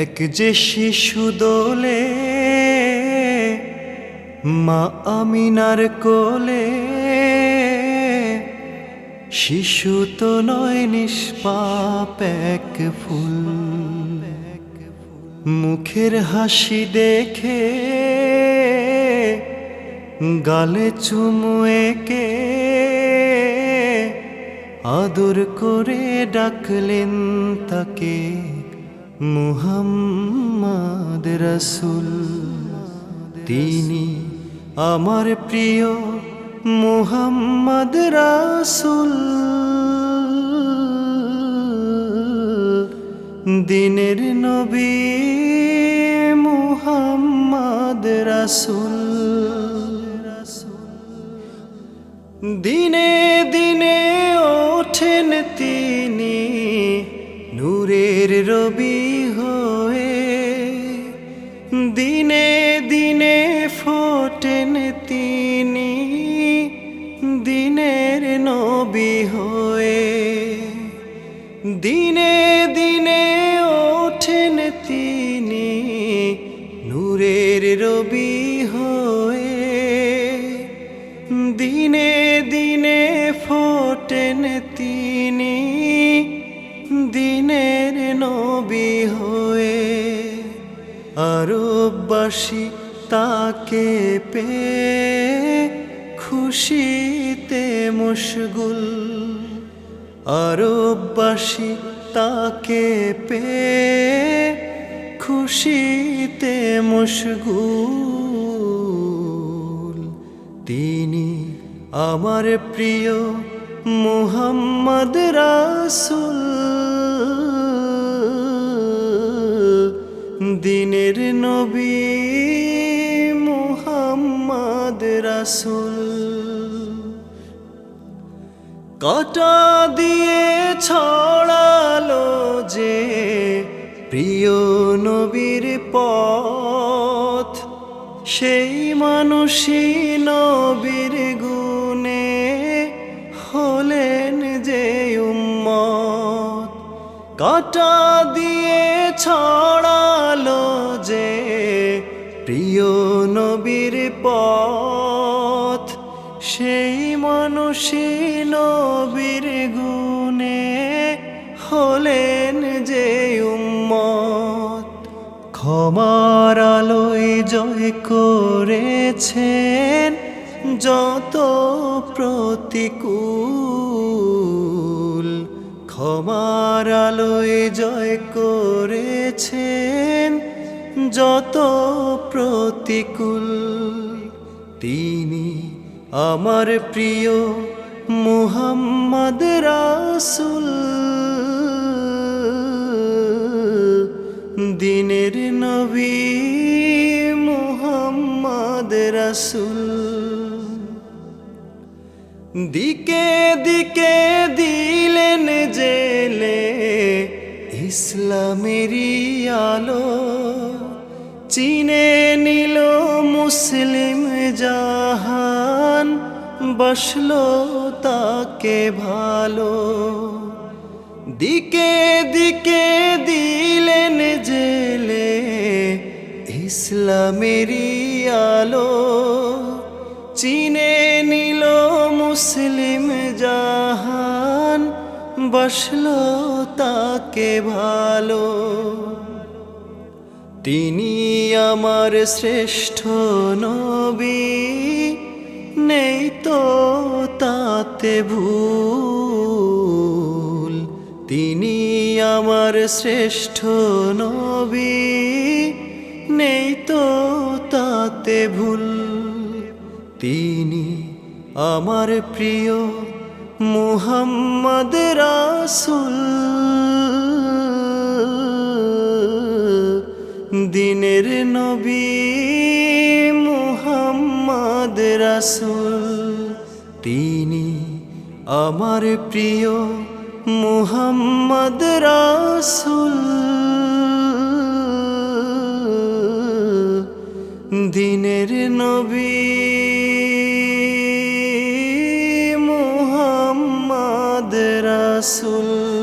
এক যে শিশু দোলে, মা আমিনার কোলে। শিশু তো নয় নিষ্পাপ এক ফুল। মুখের হাসি দেখে, গালে চুমু একে। আদর করে ডাকলেন তাকে। মুহাম্মদ রসুল। তিনি আমার প্রিয় মুহাম্মদ রাসুল। দিনের নবী মুহাম্মদ রাসুল। দিনে দিনে ওঠেন ফোটেন তিনি দিনের নবী হয়ে। দিনে দিনে ওঠেন তিনি নূরের রবি হয়ে। দিনে দিনে ফোটেন তিনি দিনের নবী হয়ে। আরববাসী তাকে পে খুশিতে মশগুল। আরববাসী তাকে পে খুশিতে মশগুল। তিনি আমার প্রিয় মুহাম্মদ রাসুল। দিনের নবী রাসুল। কটা দিয়ে ছড়ালো যে প্রিয় নবীর পথ, সেই মানুষই নবীর গুণে হলেন যে উম্মত। কাটা দিয়ে ছড়ালো যে প্রিয় নবীর পথ, সেই মানুষই নবীর গুণে হলেন যে উম্মত। ক্ষমার আলোয় জয় করেছেন যত প্রতিকূল। ক্ষমার আলোয় জয় করেছেন যত প্রতিকূল, তিনি আমার প্রিয় মুহাম্মদ রাসুল। দিনের নবী মুহাম্মদ রাসুল। দিকে দিকে দিলেন জেলে ইসলামেরই আলো। চিনে নিল মুসলিম জাহান, বসল তাকে ভালো। দিকে দিকে দিলেন জেলে ইসলামেরই আলো। চিনে নিল মুসলিম জাহান, বসল তাকে ভালো। তিনি আমার শ্রেষ্ঠ নবী, নেই তো তাতে ভুল। তিনি আমার শ্রেষ্ঠ নবী, নেই তো তাতে ভুল। তিনি আমার প্রিয় মুহাম্মদ রাসুল। দিনের নবী মুহাম্মদ রাসুল। তিনি আমার প্রিয় মুহাম্মদ রাসুল। দিনের নবী মুহাম্মদ রাসুল।